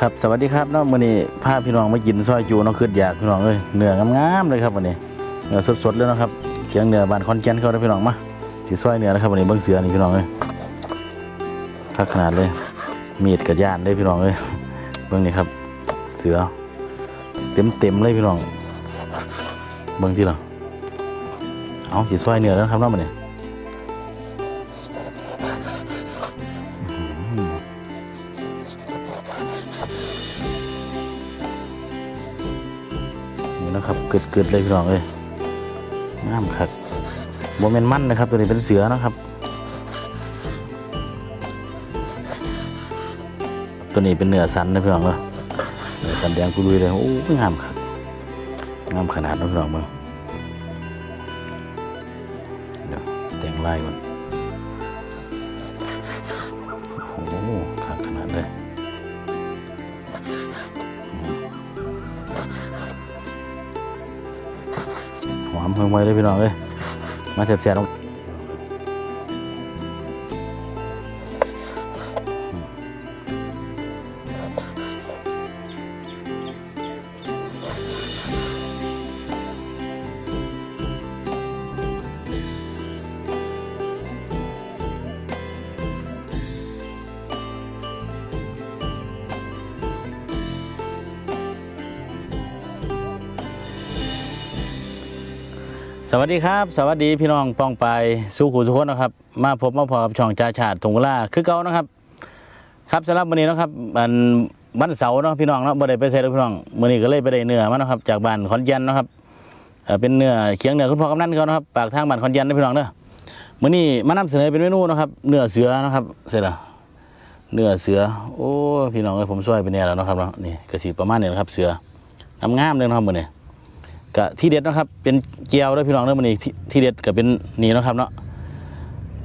ครับสวัสดีครับเนาะมื้อนี้พาพี่น้องมากินซอยจูเนาะคืออยากพี่น้องเอ้ยเนื้องามๆเลยครับวันนี้เนื้อสดๆเลยนะครับเคียงเนื้อบ้านคอนแกนเขาได้พี่น้องมาสิซอยเนื้อนะครับวันนี้เบิ่งเสือนี่พี่น้องเอ้ยคักขนาดเลยมีดกับย่านเลยพี่น้องเอ้ยเบิ่งนี่ครับ เสือ เต็มๆเลยพี่น้องเบิ่งที่เราเอาสิซอยเนื้อแล้วครับเนาะมื้อนี้ นะครับเกิดเกิดเลยพี่น้องเลยงามครับโมเมนมั่นนะครับ ตัวนี้เป็นเสือนะครับ ตัวนี้เป็นเนื้อสันนะพี่น้องเนาะเนื้อสันแดงกุลุยเลยโอ้ยงามครับงามขนาดนะพี่น้องเบ้าง หอมเพิ่งไว้เลยพี่น้องเลยมาเสียบเสียบ สวัสดีครับ สวัสดีพี่น้องปองไปสู้ขู่ทุกคนนะครับ มาพบมาพบช่องจ่าชาติถุงเวลาคือเก่านะครับ ครับสำหรับวันนี้นะครับมันวันเสาร์เนาะพี่น้องเนาะบ่ได้ไปใส่เลยพี่น้องมื้อนี้ก็เลยไปได้เนื้อมานะครับ จากบ้านขอนแก่นนะครับเป็นเนื้อเคียงเนื้อคุณพ่อกำนันเขานะครับปากทางบ้านขอนแก่นนะพี่น้องเด้อมื้อนี้มานำเสนอเป็นเมนูนะครับเนื้อเสือนะครับเสร็จแล้วเนื้อเสือ โอ้พี่น้องเอ้ยผมซอยไปเนี่ยแล้วนะครับเนาะนี่ก็สิประมาณนี้นะครับ เสืองามๆเลยนะครับมื้อนี้ ก็ที่เด็ดนะครับ เป็นเจียวด้วยพี่น้องเด้อมันนี่ที่เด็ดก็เป็นนี่นะครับเนาะ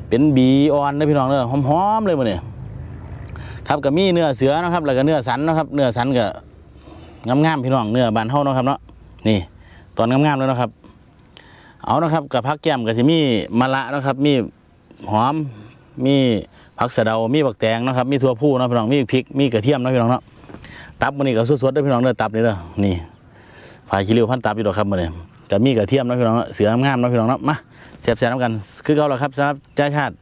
เป็นบีออนด้อพี่น้องเด้อหอมๆเลยมันนี่ครับก็มีเนื้อเสือนะครับ แล้วก็เนื้อสันนะครับ เนื้อสันก็งามๆพี่น้องเนื้อบานเฮานะครับเนาะนี่ ตอนงามๆเลยนะครับ เอานะครับกับผักแก้มก็สิมีมะละนะครับ มีหอมมีผักสะเดา มีบักแตงนะครับ มีถั่วพูเนะพี่น้อง มีพริก มีกระเทียมนะพี่น้องเนาะ ตับมันนี่ก็สดๆด้อพี่น้องเด้อตับนี่เด้อ นี่ ผายคิริวพันตับอยู่ดอกครับมื้อนี้ก็มีกระเทียมนาะพี่น้องเสืองามๆเนาะพี่น้องเนาะมาแซ่บๆนำกันคือเก่าแล้วครับสำหรับจ่าชาติ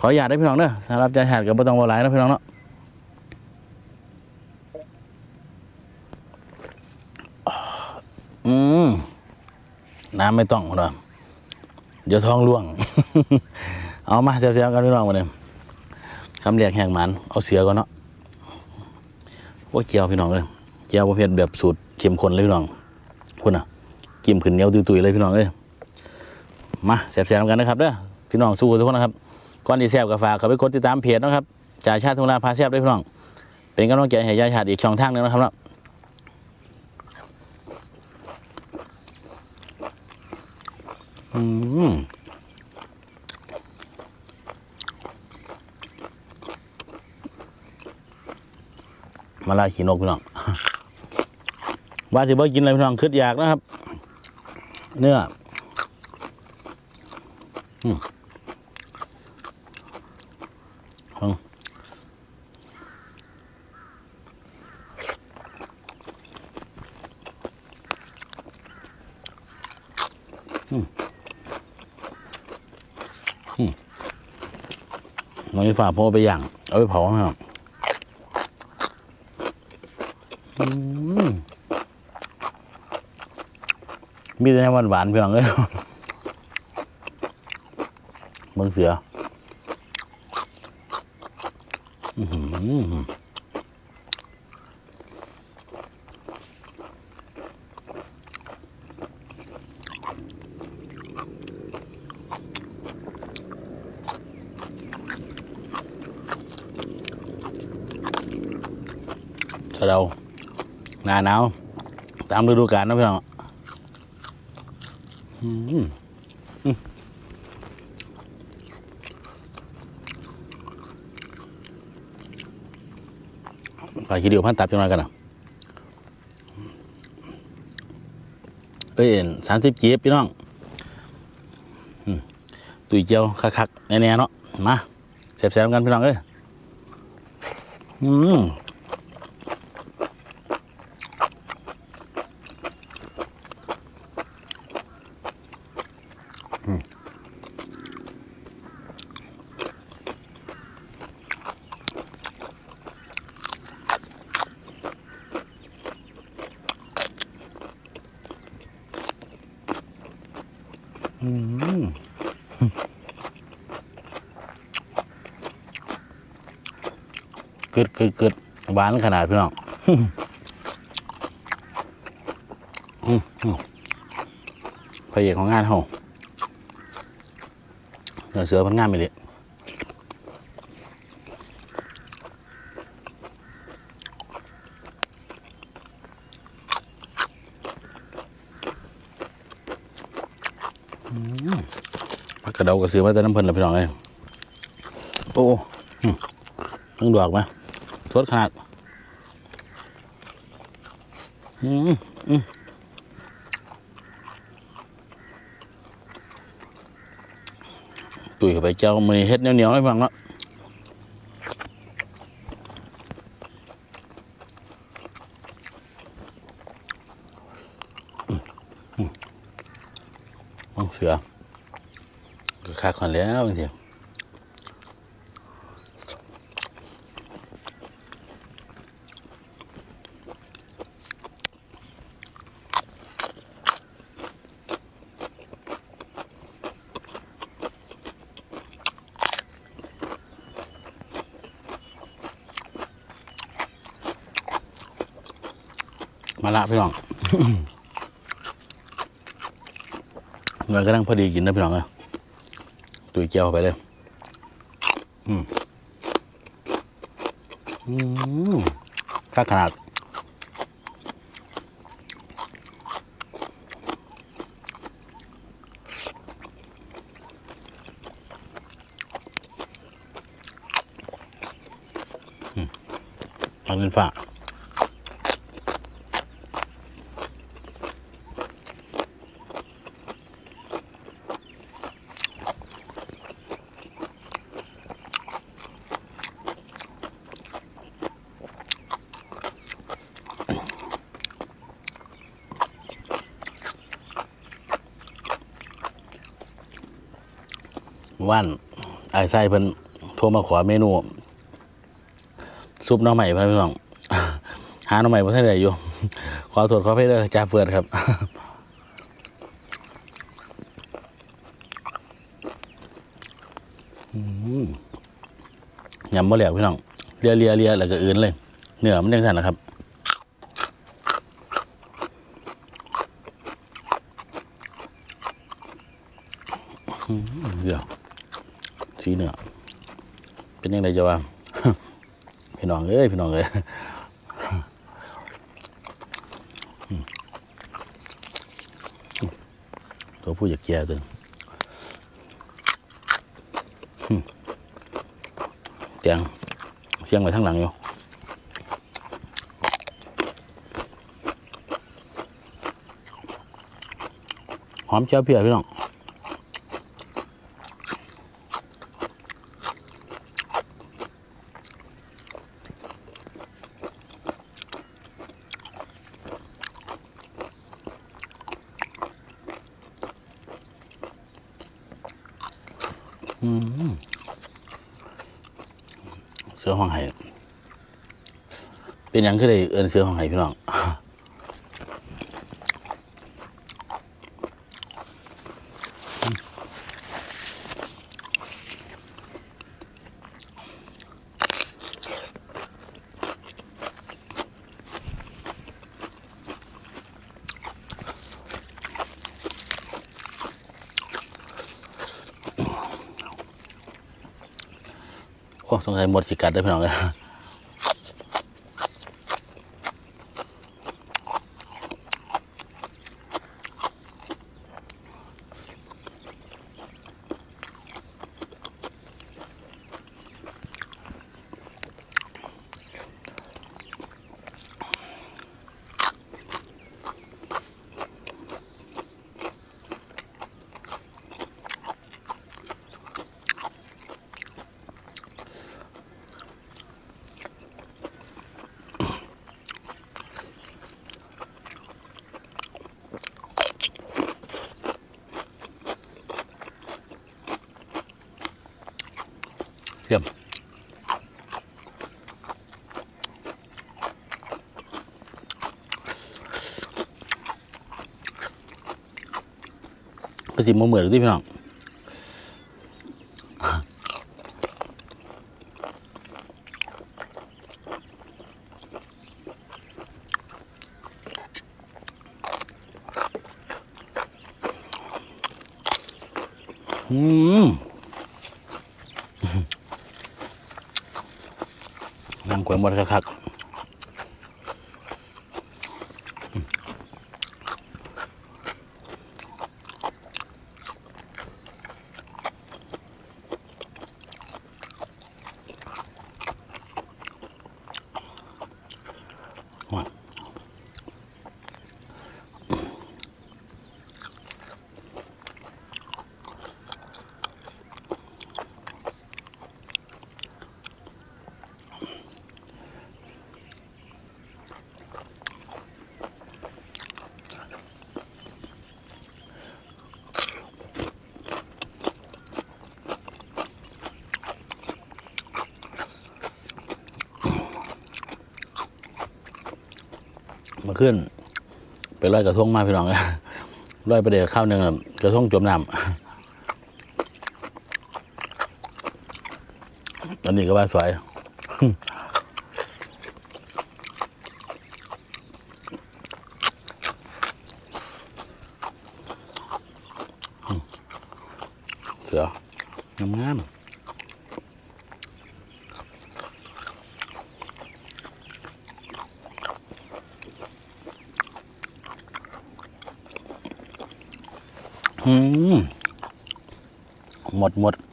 ขออนุญาตได้พี่น้องเด้อสำหรับจ่าชาติก็บ่ต้องบ่หลายนะพี่น้องเนาะอืมน้ำไม่ต้องพุ่นว่าเดี๋ยวท้องร่วง เอามาแซ่บๆกันพี่น้องมื้อนี้คำเรียกแหกหมันเอาเสือก่อนเนาะโอ้ยเจียวพี่น้องเอ้ยเจียวประเภทแบบสูตรเข้มข้นเลยพี่น้อง คุณอะกิมขึ้นเหนียวตุยๆเลยพี่น้องเอ้ยมาแซ่บๆกันนะครับเด้อพี่น้องสู้ทุกคนนะครับก่อนที่แซ่บกับฝากเขาไปกดติดตามเพจนะครับจ่าชาติทุงนาพาแซ่บด้วยพี่น้อง เป็นกำลังใจให้ยายชาติอีกช่องทางหนึงนะครับเนาะอืมมาลาขีนกพี่น้อง ว่าสิบ่กินอะไรพี่น้องคิดอยากนะครับ เนื้ออืมเอาอืมอืมน้องอีฝากผมเอไปย่าง เอาไปเผานะครับอื มีแต่แนหวานเพียงเลยเมืองเสืออื้อหือสะเดาหน้าหนาวตามฤดูกาลนะพี่น้อง อืมอืมไปคิดเดียวพันตับจังหน่อยกันนะเอ้ยสามสิบจีบพี่น้องตุยเจียวคักๆแน่ๆเนาะมาแซ่บๆกันพี่น้องเอ้ยอืม อืมกึดกึดกึดหวานขนาดพี่น้องพระเอกของงานเฮาเนื้อเสือมันงานไปเลย ผักกระเดากระสือมาแต่น้ำเพลินละพี่น้องเลยโอ้ต้องดอกไหมสดขนาดอืมอืมตุยเข้าไปเจ้ามือเฮ็ดเหนียวๆให้ฟังเนาะอืมอืม มองเสือก็คักก่อนแล้วจริงมาละพี่น้อง เงินก็นั่งพอดีกินนะพี่น้องอ้ยตุยเจียวไปเลย อืมอืมค่าขนาดอืมเอาเงินฝาก ว่านไอ้ไส้เพิ่นโทรมาขอเมนู ซุปน้องใหม่พี่น้องหาน้องใหม่บ่ทันได้อยู่ ขอโทษขออภัยเด้อจ่าเฟิดครับยำบ่เหลียวพี่น้องเลียเลียเลียแล้วก็อื่นเลย เนื้อมันยังสั่นนะครับ อืมเดี๋ยว สีเนื้อเป็นยังไงจะว่าพี่น้องเอ้ยพี่น้องเอ้ยตัวผู้อยากแก่ตัวนึงอืมเตียงเสียงไว้ทั้งหลังอยู่หอมเจ้าเพียพี่น้อง เสือห้องไห้เป็นยังคือได้เอินเสือห้องไห้พี่น้อง โอ้สงสัยหมดสิกัดได้พี่น้องเลยยม ก็สิมาเหมือนที่พี่น้องอืมนั่งกวยหมดคักๆ มา ขึ้นไปลอยกระทงมาพี่น้องเอ้ยลอยไปเดี๋ยวข้าวหนึ่งกระทงจมน้ำอันนี้ก็ว่าสวยเสืองามๆ อืม หมดหมด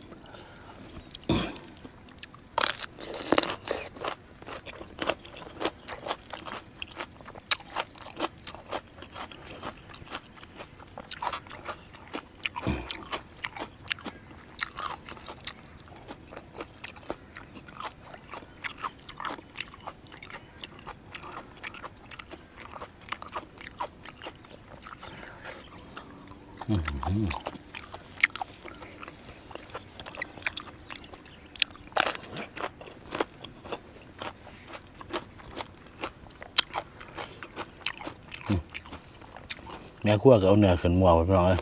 แม่ขั้วก็เอาเนื้อขึ้นมัวไปพี่น้องเลย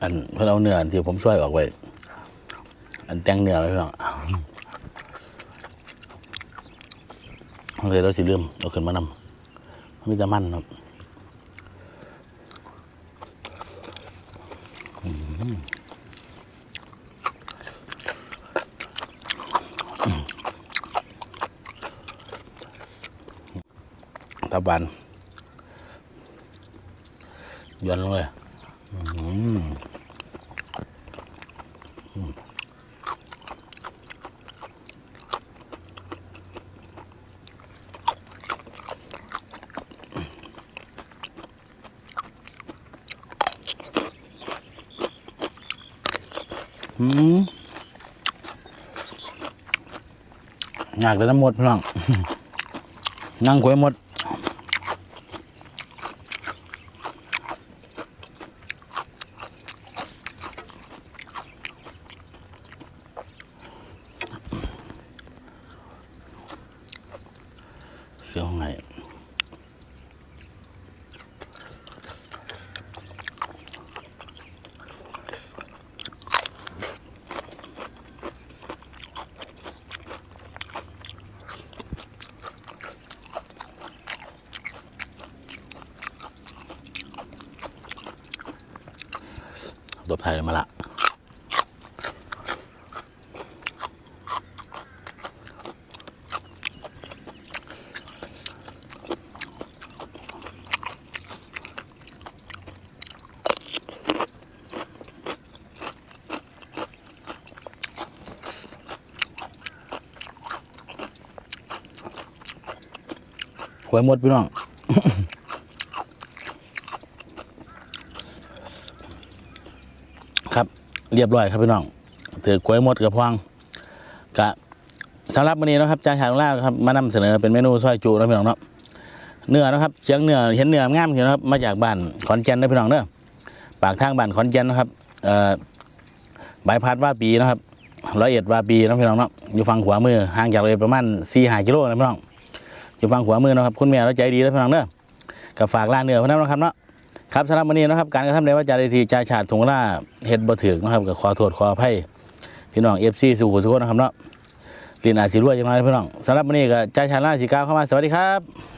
อันเพื่อนเอาเนื้ออันที่ผมช่วยออกไว้ อันแต่งเนื้อไว้พี่น้องเลยเราสิลืมเอาขึ้นมานำมีแต่มันครับ บันย้อนเลยอืมอยากแต่น้ำหมดพี่น้อง นั่งคุยหมด เสียวไง ตัวไทยมาละหวยหมดพี่น้อง ครับ เรียบร้อยครับพี่น้องถือกล้วยหมดกับพวงกะสำหรับวันนี้นะครับจ่าชาลงล่าครับมานำเสนอเป็นเมนูซอยจูนะพี่น้องเนาะเนื้อนะครับเชียงเนื้อเห็นเนื้องามเห็นนะครับ มาจากบ้านขอนแก่นนะพี่น้องเนาะปากทางบ้านขอนแก่นนะครับเอ่อบายพัดว่าปีนะครับร้อยเอ็ดว่าปีนะพี่น้องเนาะอยู่ฝั่งขวามือห่างจากเลยประมาณสี่ห้ากิโลนะพี่น้องอยู่ฝั่งขวามือนะครับ คุณแม่เราใจดีนะพี่น้องเนอะก็ฝากล่าเนื้อพนันนะครับเนาะ ครับสำหรับวันนี้นะครับการกระทำในว่าจารีทีจ่าชาดถุงล่าเฮ็ดบ่ถึกนะครับก็ขอโทษขออภัยพี่น้อง FC สู่หูสุขนะครับเนาะลินอาจสิรวยังไงพี่น้องสำหรับวันนี้ก็จ่าชาดล่าสีก้าวเข้ามาสวัสดีครับ